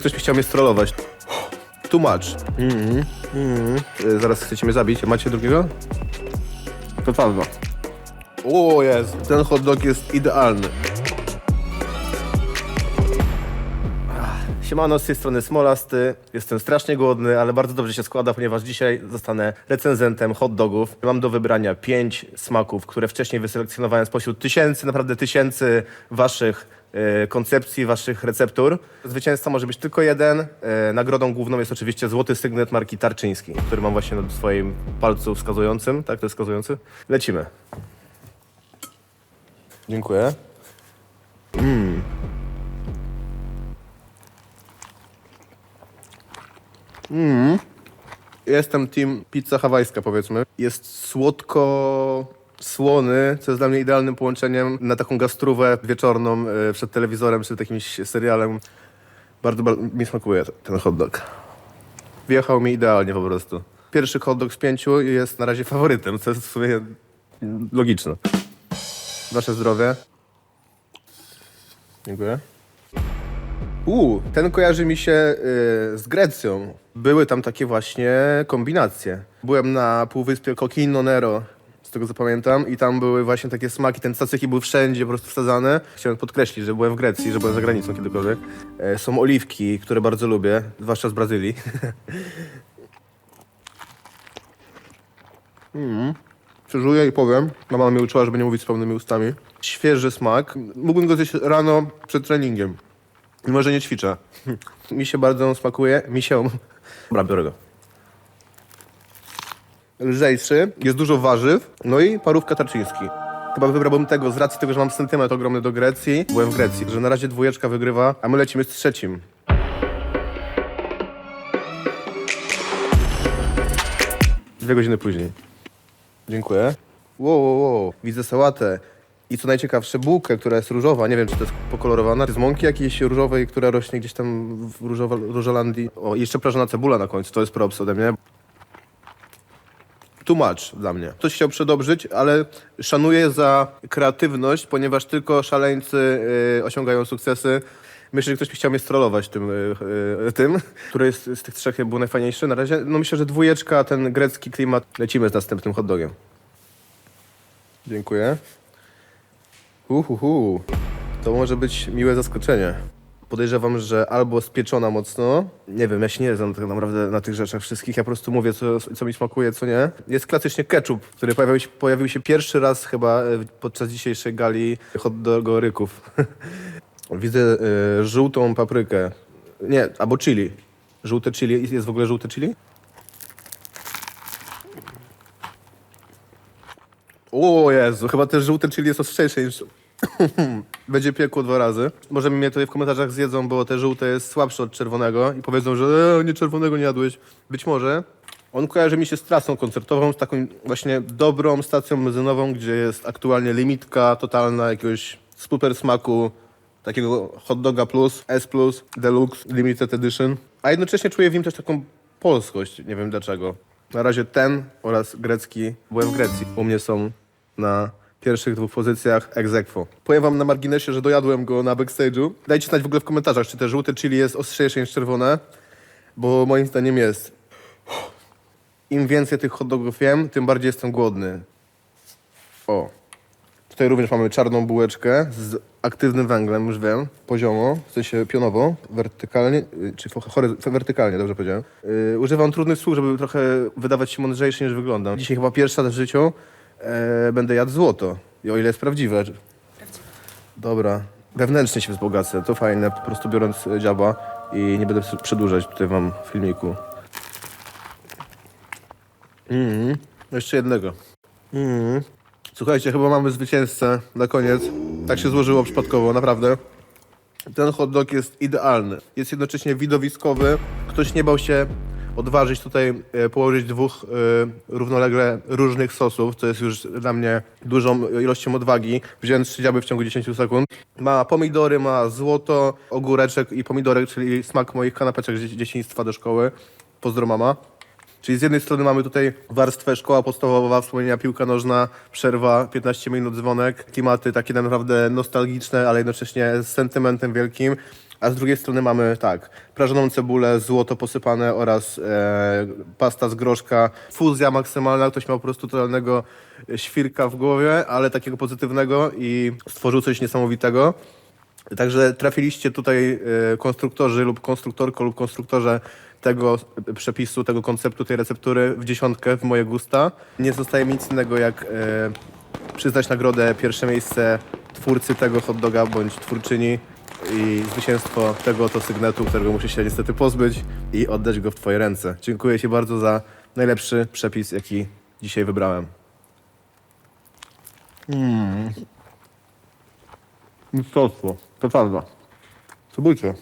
Ktoś chciał mnie strollować. Too much. Mhm. E, Zaraz chcecie mnie zabić. Macie drugiego? To dwa. O jest, ten hot dog jest idealny. Siemano, z tej strony Smolasty. Jestem strasznie głodny, ale bardzo dobrze się składa, ponieważ dzisiaj zostanę recenzentem hot dogów. Mam do wybrania pięć smaków, które wcześniej wyselekcjonowałem spośród tysięcy, naprawdę tysięcy waszych e, koncepcji, waszych receptur. Zwycięzca może być tylko jeden. E, Nagrodą główną jest oczywiście złoty sygnet marki Tarczyński, który mam właśnie na swoim palcu wskazującym. Tak, to jest wskazujący. Lecimy. Dziękuję. Jestem team pizza hawajska, powiedzmy. Jest słodko słony, co jest dla mnie idealnym połączeniem na taką gastrówę wieczorną e, przed telewizorem czy jakimś serialem. Bardzo, bardzo mi smakuje ten hot dog. Wjechał mi idealnie po prostu. Pierwszy hot dog z pięciu jest na razie faworytem, co jest w sumie logiczne. Wasze zdrowie. Dziękuję. U, ten kojarzy mi się y, z Grecją. Były tam takie właśnie kombinacje. Byłem na półwyspie Coquino Nero, z tego co pamiętam, i tam były właśnie takie smaki, ten cacyki był wszędzie po prostu wsadzane. Chciałem podkreślić, że byłem w Grecji, że byłem za granicą kiedykolwiek. E, są oliwki, które bardzo lubię, zwłaszcza z Brazylii. mm. Przeżuję i powiem. Mama mnie uczyła, żeby nie mówić z pełnymi ustami. Świeży smak. Mógłbym go zjeść rano przed treningiem. Mimo, że nie ćwiczę. Mi się bardzo on smakuje. Mi się... Dobra, biorę go. Lżejszy, jest dużo warzyw, no i parówka tarczyński. Chyba wybrałbym tego z racji tego, że mam sentyment ogromny do Grecji. Byłem w Grecji, że na razie dwójeczka wygrywa, a my lecimy z trzecim. Dwie godziny później. Dziękuję. Wow, wow, wow. Widzę sałatę. I co najciekawsze, bułkę, która jest różowa. Nie wiem, czy to jest pokolorowana. Z mąki jakiejś różowej, która rośnie gdzieś tam w różowa, Różolandii. O, i jeszcze prażona cebula na końcu. To jest props ode mnie. Much dla mnie. Ktoś chciał przedobrzyć, ale szanuję za kreatywność, ponieważ tylko szaleńcy y, osiągają sukcesy. Myślę, że ktoś by chciał mnie strollować tym, y, y, tym, który jest z tych trzech był najfajniejszy na razie. No myślę, że dwójeczka, ten grecki klimat. Lecimy z następnym hot dogiem. Dziękuję. Uhuhu. To może być miłe zaskoczenie. Podejrzewam, że albo spieczona mocno. Nie wiem, ja się nie znam tak naprawdę na tych rzeczach wszystkich. Ja po prostu mówię, co, co mi smakuje, co nie. Jest klasycznie ketchup, który pojawił się, pojawił się pierwszy raz chyba e, podczas dzisiejszej gali hot dogoryków. Widzę e, żółtą paprykę. Nie, albo chili. Żółte chili. Jest w ogóle żółte chili? O Jezu, chyba też żółte chili jest ostrzejsze niż... Będzie piekło dwa razy. Może mnie tutaj w komentarzach zjedzą, bo te żółte jest słabsze od czerwonego i powiedzą, że e, nie czerwonego nie jadłeś. Być może. On kojarzy mi się z trasą koncertową, z taką właśnie dobrą stacją benzynową, gdzie jest aktualnie limitka totalna jakiegoś super smaku, takiego hot doga plus, S plus, deluxe, limited edition. A jednocześnie czuję w nim też taką polskość, nie wiem dlaczego. Na razie ten oraz grecki. Byłem w Grecji. U mnie są na pierwszych dwóch pozycjach ex aequo. Powiem wam na marginesie, że dojadłem go na backstage'u. Dajcie znać w ogóle w komentarzach, czy te żółte chili jest ostrzejsze niż czerwone, bo moim zdaniem jest. Im więcej tych hot dogów jem, tym bardziej jestem głodny. O. Tutaj również mamy czarną bułeczkę z aktywnym węglem, już wiem, poziomo, w sensie pionowo, wertykalnie, y, czy hory- wertykalnie, dobrze powiedziałem. Yy, używam trudnych słów, żeby trochę wydawać się mądrzejszy niż wyglądam. Dzisiaj chyba pierwsza w życiu e, będę jadł złoto, i o ile jest prawdziwe. Dobra, wewnętrznie się wzbogacę, to fajne, po prostu biorąc e, dziaba i nie będę przedłużać tutaj wam filmiku. Mhm. Jeszcze jednego. Mhm. Słuchajcie, chyba mamy zwycięzcę na koniec. Tak się złożyło przypadkowo, naprawdę. Ten hot dog jest idealny. Jest jednocześnie widowiskowy. Ktoś nie bał się odważyć tutaj e, położyć dwóch e, równolegle różnych sosów, co jest już dla mnie dużą ilością odwagi. Wziąłem trzy dziaby w ciągu 10 sekund. Ma pomidory, ma złoto, ogóreczek i pomidorek, czyli smak moich kanapeczek z dzie- dzieciństwa do szkoły. Pozdro mama. Czyli z jednej strony mamy tutaj warstwę szkoła podstawowa, wspomnienia piłka nożna, przerwa, 15 minut dzwonek, klimaty takie naprawdę nostalgiczne, ale jednocześnie z sentymentem wielkim. A z drugiej strony mamy tak, prażoną cebulę, złoto posypane oraz e, pasta z groszka. Fuzja maksymalna, ktoś miał po prostu totalnego świrka w głowie, ale takiego pozytywnego i stworzył coś niesamowitego. Także trafiliście tutaj e, konstruktorzy lub konstruktorko lub konstruktorze tego przepisu, tego konceptu, tej receptury w dziesiątkę w moje gusta. Nie zostaje mi nic innego jak e, przyznać nagrodę pierwsze miejsce twórcy tego hot doga bądź twórczyni i zwycięstwo tego oto sygnetu, którego muszę się niestety pozbyć i oddać go w twoje ręce. Dziękuję ci bardzo za najlepszy przepis, jaki dzisiaj wybrałem. Mmm. Mistrzostwo. To prawda. Spróbujcie.